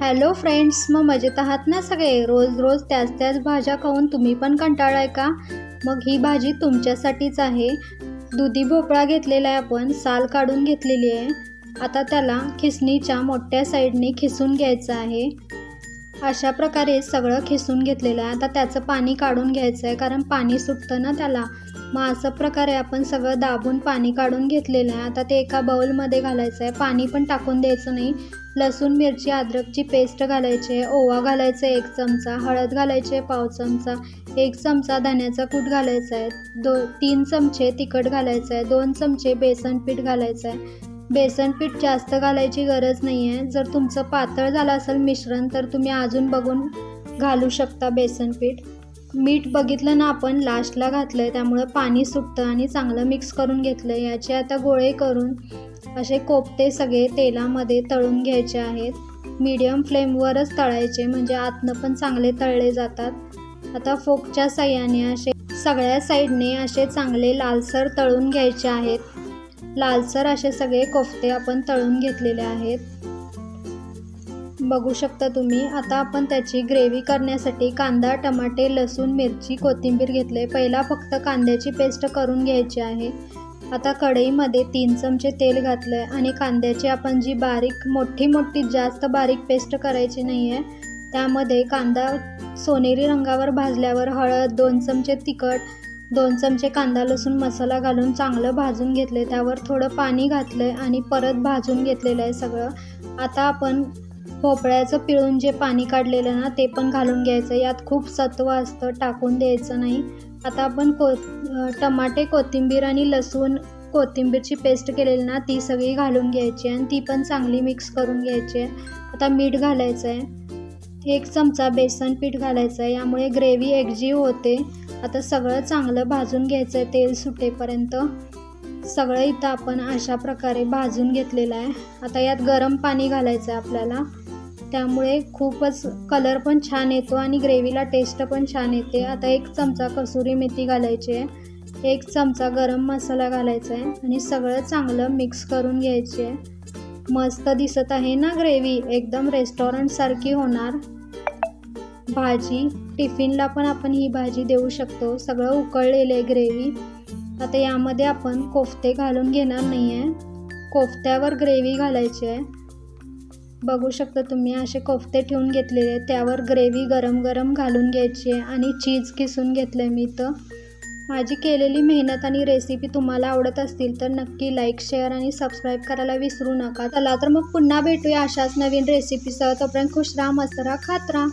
Hello friends मग मजेत आहात ना सगळे? रोज रोज त्याच त्याच भाज्या खाऊन तुम्ही पण कंटाळाय का? मग ही भाजी तुमच्यासाठीच आहे. दुधी भोपळा घेतलेला आहे आपण साल काढून घेतलेली आहे. आता त्याला खिसणीच्या मोठ्या साईडने खिसून घ्यायचं आहे. अशा प्रकारे सगळं खिसून घेतलेलं आहे. आता त्याचं पाणी काढून घ्यायचं आहे कारण पाणी सुटतं ना त्याला. मग असं प्रकारे आपण सगळं दाबून पाणी काढून घेतलेलं आहे. आता ते एका बाउलमध्ये घालायचं आहे पाणी पण टाकून द्यायचं नाही. लसूण मिरची अद्रकची पेस्ट घालायची आहे ओवा घालायचा आहे एक चमचा हळद घालायची आहे पाव चमचा एक चमचा धण्याचा कूट घालायचा आहे. दो तीन चमचे तिखट घालायचं आहे. दोन चमचे बेसन पीठ घालायचं आहे. बेसन पीठ जास्त घालायची गरज नाही आहे जर तुमचं पातळ झालं असेल मिश्रण तर तुम्ही अजून बघून घालू शकता बेसन पीठ. मीठ बघितलं ना आपण लास्टला घातलं आहे त्यामुळं पाणी सुटतं आणि चांगलं मिक्स करून घेतलं आहे याचे आता गोळे करून असे कोपते सगळे तेलामध्ये तळून घ्यायचे आहेत. मीडियम फ्लेमवरच तळायचे म्हणजे आतनं पण चांगले तळले जातात. आता फोकच्या सहाय्याने असे सगळ्या साईडने असे चांगले लालसर तळून घ्यायचे आहेत. लालसर असे सगळे कोफते आपण तळून घेतलेले आहेत. बघू शकता तुम्ही आता आपण त्याची ग्रेव्ही करण्यासाठी कांदा टमाटे लसूण मिरची कोथिंबीर घेतले. पहिला फक्त कांद्याची पेस्ट करून घ्यायची आहे. आता कढईमध्ये तीन चमचे तेल घातलं आहे आणि कांद्याची आपण जी बारीक मोठी मोठी जास्त बारीक पेस्ट करायची नाही आहे त्यामध्ये कांदा सोनेरी रंगावर भाजल्यावर हळद दोन चमचे तिखट दोन चमचे कांदा लसूण मसाला घालून चांगलं भाजून घेतले त्यावर थोडं पाणी घातलं आहे आणि परत भाजून घेतलेलं आहे सगळं. आता आपण भोपळ्याचं पिळून जे पाणी काढलेलं ना ते पण घालून घ्यायचं. यात खूप सत्व असतं टाकून द्यायचं नाही. आता आपण को टमाटे कोथिंबीर आणि लसूण कोथिंबीरची पेस्ट केलेली ना ती सगळी घालून घ्यायची आणि ती पण चांगली मिक्स करून घ्यायची आहे. आता मीठ घालायचं आहे एक चमचा बेसन पीठ घालायचं आहे यामुळे ग्रेव्ही एकजीव होते. आता सगळं चांगलं भाजून घ्यायचं आहे तेल सुटेपर्यंत. सगळं इथं आपण अशा प्रकारे भाजून घेतलेलं आहे. आता यात गरम पाणी घालायचं आहे आपल्याला. त्यामुळे खूपच कलर पण छान येतो आणि ग्रेव्हीला टेस्ट पण छान येते. आता एक चमचा कसुरी मेथी घालायची आहे. एक चमचा गरम मसाला घालायचा आहे आणि सगळं चांगलं मिक्स करून घ्यायचे आहे मस्त दिसत आहे ना ग्रेव्ही एकदम रेस्टॉरंटसारखी होणार. भाजी टिफिनला पण आपण ही भाजी देऊ शकतो. सगळं उकळलेलं आहे ग्रेव्ही आता यामध्ये आपण कोफ्ते घालून घेणार नाही आहे कोफ्त्यावर ग्रेव्ही घालायची आहे. बघू शकता तुम्ही असे कोफ्ते ठेवून घेतलेले आहेत. त्यावर ग्रेव्ही गरम गरम घालून घ्यायची आहे आणि चीज किसून घेतलं आहे मी इथं. माझी केलेली मेहनत आणि रेसिपी तुम्हाला आवडत असतील तर नक्की लाईक शेअर आणि सबस्क्राईब करायला विसरू नका. चला तर मग पुन्हा भेटूया अशाच नवीन रेसिपीसह तोपर्यंत खुश राहा मस्त राहा खात राहा.